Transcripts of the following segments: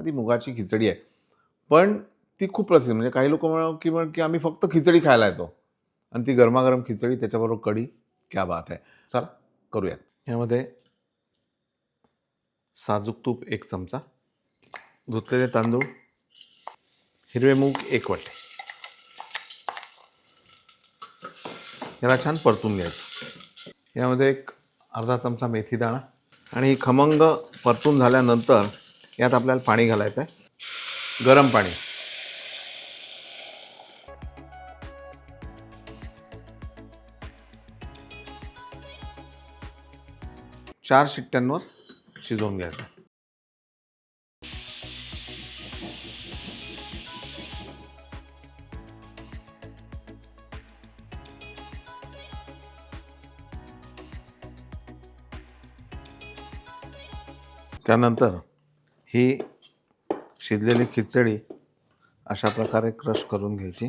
साधी मुगाची खिचडी आहे. पण ती खूप प्रसिद्ध म्हणजे काही लोक म्हण की म्हण की आम्ही फक्त खिचडी खायला येतो. आणि ती गरमागरम खिचडी त्याच्याबरोबर कढी क्या बात आहे चला करूयात. यामध्ये साजूक तूप एक चमचा धुतलेले तांदूळ हिरवे मूग एक वाटे. याला छान परतून घ्यायचं. यामध्ये एक अर्धा चमचा मेथी दाणा आणि खमंग परतून झाल्यानंतर यात आपल्याला पाणी घालायचं आहे गरम पाणी. चार शिट्ट्यांवर शिजवून घ्यायचं. त्यानंतर ही शिजलेली खिचडी अशा प्रकारे क्रश करून घ्यायची.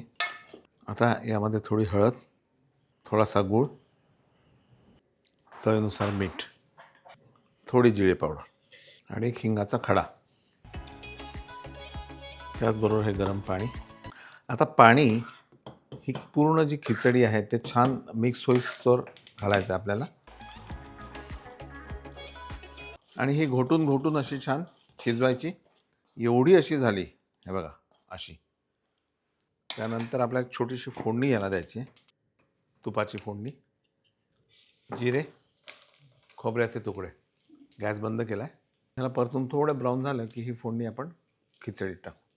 आता यामध्ये थोडी हळद थोडासा गूळ चवीनुसार मीठ थोडी जिळे पावडर आणि एक हिंगाचा खडा. त्याचबरोबर हे गरम पाणी. आता पाणी ही पूर्ण जी खिचडी आहे ते छान मिक्स होईस्तोर घालायचं आपल्याला. आणि ही घोटून घोटून अशी छान शिजवायची. एवढी अशी झाली. हे बघा अशी. त्यानंतर आपल्याला एक छोटीशी फोडणी याला द्यायची तुपाची फोडणी. जिरे. खोबऱ्याचे तुकडे. गॅस बंद केला आहे त्याला परतून थोडं ब्राऊन झालं की ही फोडणी आपण खिचडीत टाकू.